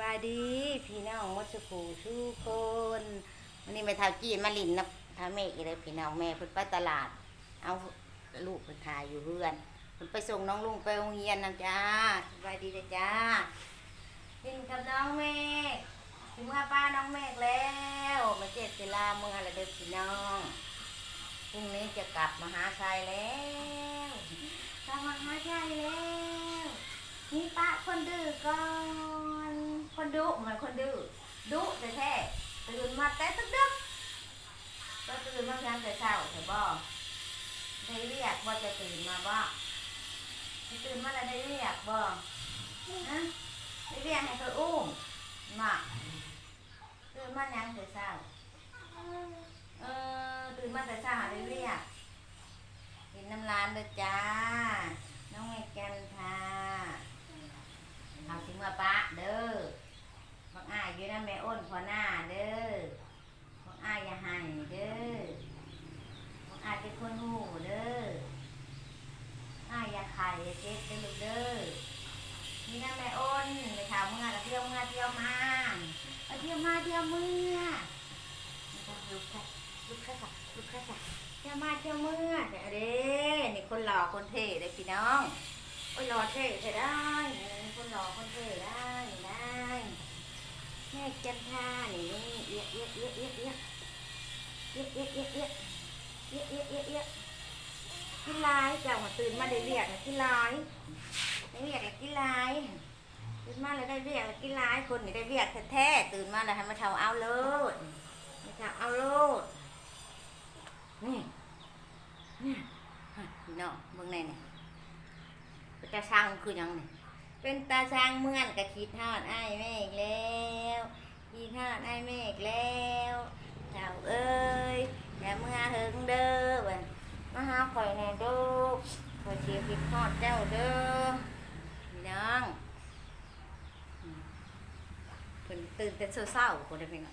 บายดีพี่น้องมัดสกูทุกคนวันนี้ไปทาจีนมาลินนะทาเมฆอีกเลยพี่น้องแม่เพิ่นไปตลาด เอาลูกเพิ่นทายอยู่เพื่อนเพิ่นไปส่งน้องลุงไปโรงเรียนนะจ้าสบายดีเลยจ้าลินกับน้องเมฆถึงว่าป้าน้องเมฆแล้วมาเจ็ดศิลาเมื่อไรเด้อพี่น้องพรุ่งนี้จะกลับมหาชัยแล้วกลับมหาชัยแล้วนี่ป้าคนดื้อก่อน คนดุเหมือนคนดื้อดุแต่แท้ตื่นมาแต่ตึกดึกก็ตื่นมาเพียแต่เช้าแต่บ่ได้เรียกบ่จะตื่นมาบ่ตื่นมาแล้วได้เรียกบ่ฮะได้เรียกให้เธออุ้มมาตื่นมายังแต่เช้าเออตื่นมาแต่เช้าได้เรียกกินน้ำร้านเด้อจ้า น้องแม่แกนค่ะเอาถึงมาปะเด้อ อ้ายอยู่นั่นแม่อ้นพอหน้าเด้อบักอ้ายอย่าใหันเด้อบักอ้ายเป็นคนหูเด้ออ้ายอย่าไข่อย่าเจ็บเด้อลูกเด้อนี่นั่นแม่อ้นไปถามเมื่อแล้วเที่ยวเมื่อเที่ยวมาเที่ยวมาเที่ยวเมื่อลุกค่ะลุกค่ะลุกค่ะเที่ยวมาเที่ยวเมื่อเด้อเด้นี่คนหล่อคนเท่เลยพี่น้องโอ้ยรอเท่ใช่ได้เออคนรอคนเท่ได้ได้ แม่จันทานี่เอียเอียเอียเอียเอียเอียเอียเอียเอียเอียเอียเอียเอียกินลายเจ้ามาตื่นมาได้เรียกกินลายได้เรียกกินลายตื่นมาแล้วได้เรียกกินลายคนนี่ได้เรียกแท้ๆตื่นมาแล้วให้มาเท่าเอาโลดมาเท่าเอาโลดนี่นี่น้องเบิ่งในนี่เป็นตาช่างคือยังนี่ เป็นตาช่างเมื่อนกะคิดทอดไอ้เมฆแล้วคิดทอดไอ้เมฆแล้วเจ้าเอ้ยอย่าเมื่อเฮงเด้อเว้ยมาหาข่อยแน่เด้อข่อยเสียคิดทอดเจ้าเด้อพี่น้องเพิ่นตื่นแต่เศร้าๆคนได้เป็นไง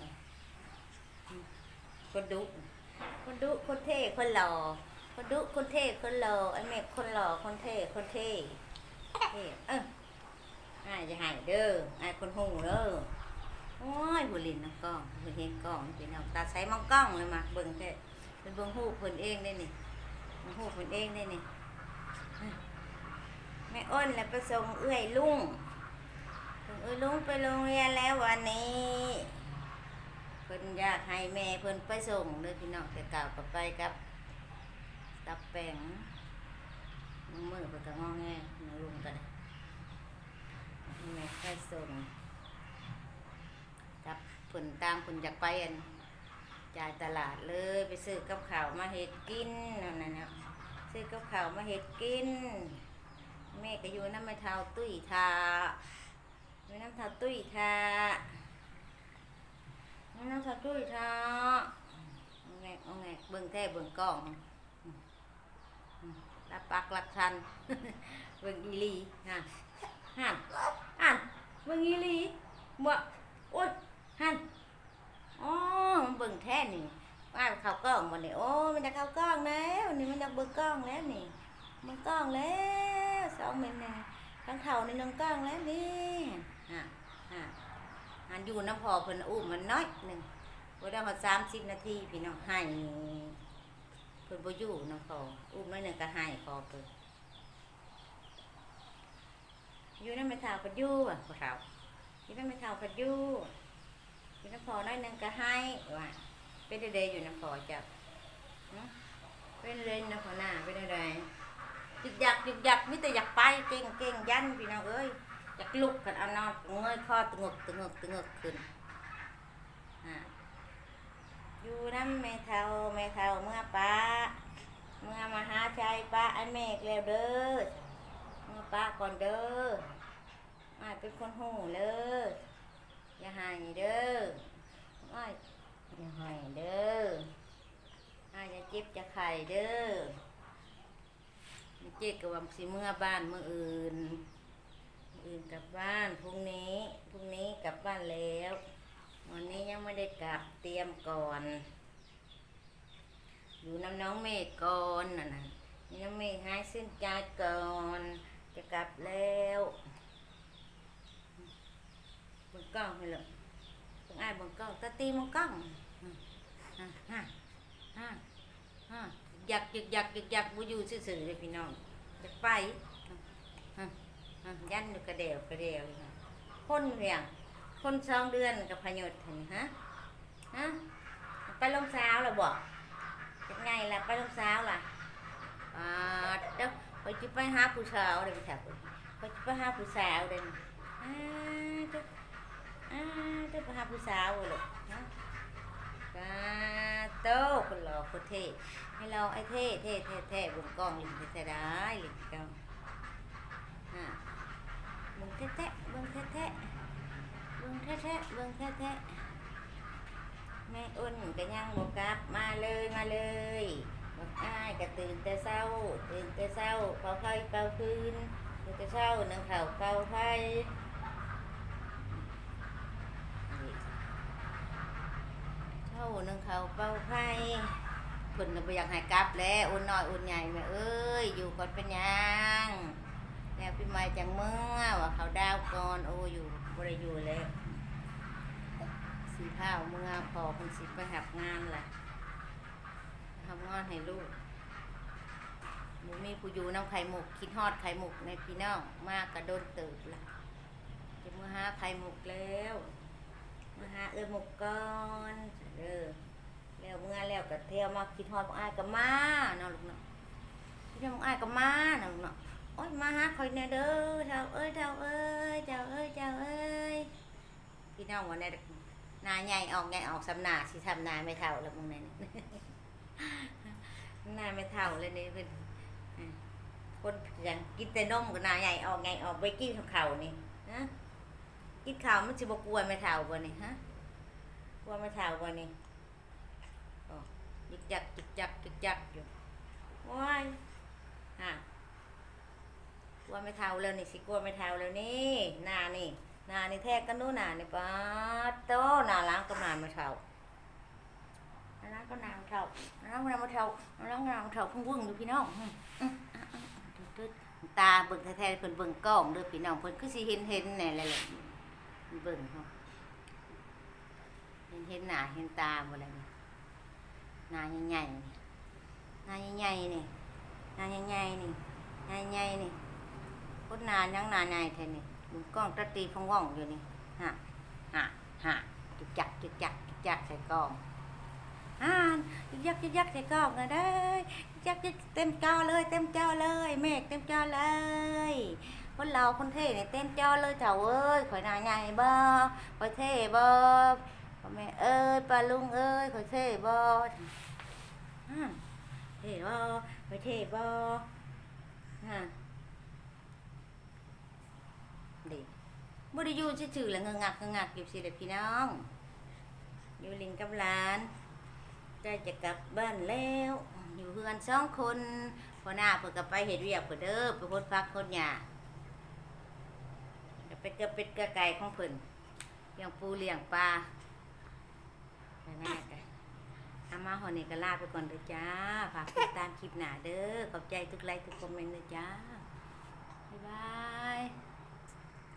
คนดุคนดุคนเท่คนหล่อคนดุคนเท่คนหล่อไอ้เมฆคนหล่อคนเท่คนเท่เออ อ้ายจะหายเด้อไอ้ายคนหูเด้อโอ้ยบุลินน้ำกล้องบุเห็นกล้องเป็นเอาตาใช้มองกล้องเลยมาเบิ่งแค่เป็นเบิ่งหูเพิ่นเองได้นี่เบิ่งหูเพิ่นเองได้นี่แม่อ้นแล้วไปส่งเอื้อยลุงส่งเอื้อยลุงไปโรงเรียนแล้ววันนี้เพิ่นอยากให้แม่เพิ่นไปส่งเด้อพี่น้องแต่กล่าวกับไปกับตับแป้งมือมือไปกระงอแงมาลุมกัน แม่ไปส่งกับผลตามผลจากไปอันจ่ายตลาดเลยไปซื้อกับข้าวมาเฮ็ดกินนั่นน่ะนะซื้อกับข้าวมาเฮ็ดกิน แม่ก็อยู่น้ำไม่เท้าตุ้ยทาอยู่น้ำเท้าตุ้ยทาอยู่น้ำเท้าตุ้ยทาเอาไงเอาไงเบิ่งแท้เบิ่งกล้องรับปักรับชันเบิ่งอีลีฮะฮัน ฮันเบิ่งอีหลีบ่โอ๊ยฮันอ๋อมันเบิ่งแท้นี่ว่าเข้ากล้องบ่นี่โอ้มันจะเข้ากล้องแล้วนี่มันจะเบิ่งกล้องแล้วนี่เบิ่งกล้องแล้วสองเมนนี่ทั้งเท่าในนึงกล้องแล้วนี่ฮะฮะหันอยู่น้ำพอเพิ่นอุ้มมันน้อยหนึ่งบ่ได้ฮอด30 นาทีพี่น้องให้เพิ่นบ่อยู่น้ำพออุ้มน้อยหนึงก็ให้พอเพิ่น อยู่นำแม่เฒ่าก็อยู่อะพ่อเฒ่าอยู่นำแม่เฒ่าก็อยู่อยู่นำพอน้อยหนึงก็ให้ว่าเป็นใดๆอยู่นำพอจ้ะเป็นเลยนำพอหน้าเป็นใดๆยึกยักยึกยักมีแต่อยากไปเก่งเก่งยันพี่น้องเอ้ยอยากลุกกันเอานอนเงยคอตะงกตะงกตะงกขึ้นอ่าอยู่น้ำแม่เท่าแม่เท่าเมื่อป้าเมื่อมาหาชายป้าไอ้แม่แล้วเด้อ เมื่อป้าก่อนเด้ออ้ายเป็นคนหูเลยอย่าหายเด้ออ้ายอย่าหายเด้ออ้ายอย่าเจ็บจะไข่เด้อเจ็บกับว่าสิเมื่อบ้านเมื่ออื่นมื้ออื่นกลับบ้านพรุ่งนี้พรุ่งนี้กลับบ้านแล้ววันนี้ยังไม่ได้กลับเตรียมก่อนอยู่น้ำน้องเมฆก่อนน่ะนะนี่น้องเมฆหายสิ้นใจก่อน จะกลับแล้วบิ่งกล้องให้เลยต้องอ้บังกล้องตาตีมังกล้องฮะฮะฮะอยากอยากอยากอยากอยากบูอยู่ซื่อๆเลยพี่น้องอยากไปฮะฮะยันกระเดวกระเดวค้นเรียงคนสองเดือนกับพยศเห็นฮะฮะไปลงสาวล้วบอกยังไงล่ะไปลงสาวล่ะอ่าเดี๋ย วไปจะไปหาผู้สาวเลยพี่สาวไปจะไปหาผู้สาวเลยอ่าจ้าอ่าจ้าไปหาผู้สาวเลยฮะกาโต้คนหล่อคนเท่ให้เราไอ้เท่เท่เท่เท่บนกล้องลิงเท่ได้ลิงกล้องอ่าเบิ่งแท้แท้ๆเบิ่งแท้แท้ๆเบิ่งแท้แท้ๆเบิ่งแท้แท้ๆแม่อ้นก็ยังบกลับมาเลยมาเลย อกอ้ายก็ตื่นแต่เช้า ตื่นแต่เช้าเป่าไฟเป่าคืนตื่นแต่เช้านึ่งข้าวเป่าไฟนี่เช้านึ่งข้าวเป่าไฟเพิ่นก็บ่อยากให้กลับแล้วอุ่นน้อยอุ่นใหญ่แม่เอ้ยอยู่ก่อนเป็นยังแล้วพี่ใหม่จังเมื่อว่าเขาดาวก่อนโอ้อยู่บ่ได้อยู่แล้วสีผ้าเมื่อพอคุณสิไปหับงานแหละ ทำงานให้ลูกหมูมีผู้อยู่น้ำไข่หมก คิดฮอดไข่หมกในพี่น้องมากกระโดนเติบละจะมือหาไข่หมกแล้วมื่อหาเอ้ยหมกก่อนเด้อแล้วเมื่อแล้วก็เที่ยวมาคิดฮอดพวกอ้ายกับมาเนาะลูกเนาะคิดฮอดพวกอ้ายกับมาเนาะลูกเนาะโอ้ยมาหาคอยแน่เด้อเจ้าเอ้ยเจ้าเอ้ยเจ้าเอ้ยเจ้าเอ้ยพี่น้องวันนี้นาใหญ่ออกใหญ่ออกสำนาสิทำนาไม่เท่าแล้วมึงนี่ นาไม่เท่าเลยนี่เป็นคนอย่างกินแต่นมกับนาใหญ่ออกใหญ่ออกไปกินข้าวนี่ฮะกินข้าวมันจะบกลัวไม่เท่าบ่นี่ฮะกลัวไม่เท่าบ่นี่อ๋อยึกยักยึกยักยึกยักอยู่ว้ายฮะกลัวไม่เท่าแล้วนี่สิกลัวไม่เท่าแล้วนี่หน้านี่นานี่แท้กันนู้นนานี่ป้าโตนาล้างก็นานมาเท่า ก็นานเท่านาล้างนานมาเท่านาล้างนานมาเท่าพุ่งวุ่งอยู่พี่น้องตาเบิ่งแท้ๆเพิ่นเบิ่งกล้องเด้อพี่น้องเพิ่นคือสิเห็นเห็นแน่แหละแหละเบิ่งเฮาเห็นเห็นหน้าเห็นตาบ่แล้วนี่หน้าใหญ่ๆหน้าใหญ่ๆนี่หน้าใหญ่ๆนี่หน้าใหญ่ๆนี่คนหน้ายังหน้าใหญ่แท้นี่มึงกล้องตะตีพองว่องอยู่นี่ฮะฮะฮะจิกจักจิกจักจิกจักใส่กล้อง อ่านจิกจักจิกจักใส่กล้องนะได้จิกจักเต็มจอเลย เต็มจอเลย เมฆเต็มจอเลย คนเราคนเท่เนี่ยเต็มจอเลยเจ้าเอ้ยข่อยนายใหญ่บ่ข่อยเท่บ่พ่อแม่เอ้ยป้าลุงเอ้ยข่อยเท่บ่อ่าเท่บ่ข่อยเท่บ่ฮะดีบ่ได้อยู่ซื่อๆแล้วเงงักเงงักอยู่สิเด้อพี่น้อง อยู่ลิงกับหลาน ใกล้จะกลับบ้านแล้ว อยู่เพื่อนสองคนพอหน้าเพิ่นก็ไปเฮ็ดเวียกเพิ่นเด้อไปพดพักพดหญ้าก็เป็ดก็เป็ดก็ไก่ของเพิ่นเลี้ยงปูเลี้ยงปลาแม่กันอามาหอนี้ก็ลาไปก่อนเด้อจ้าฝากติดตามคลิปหน้าเด้อขอบใจทุกไลค์ทุกคอมเมนต์เด้อจ้าบ๊ายบาย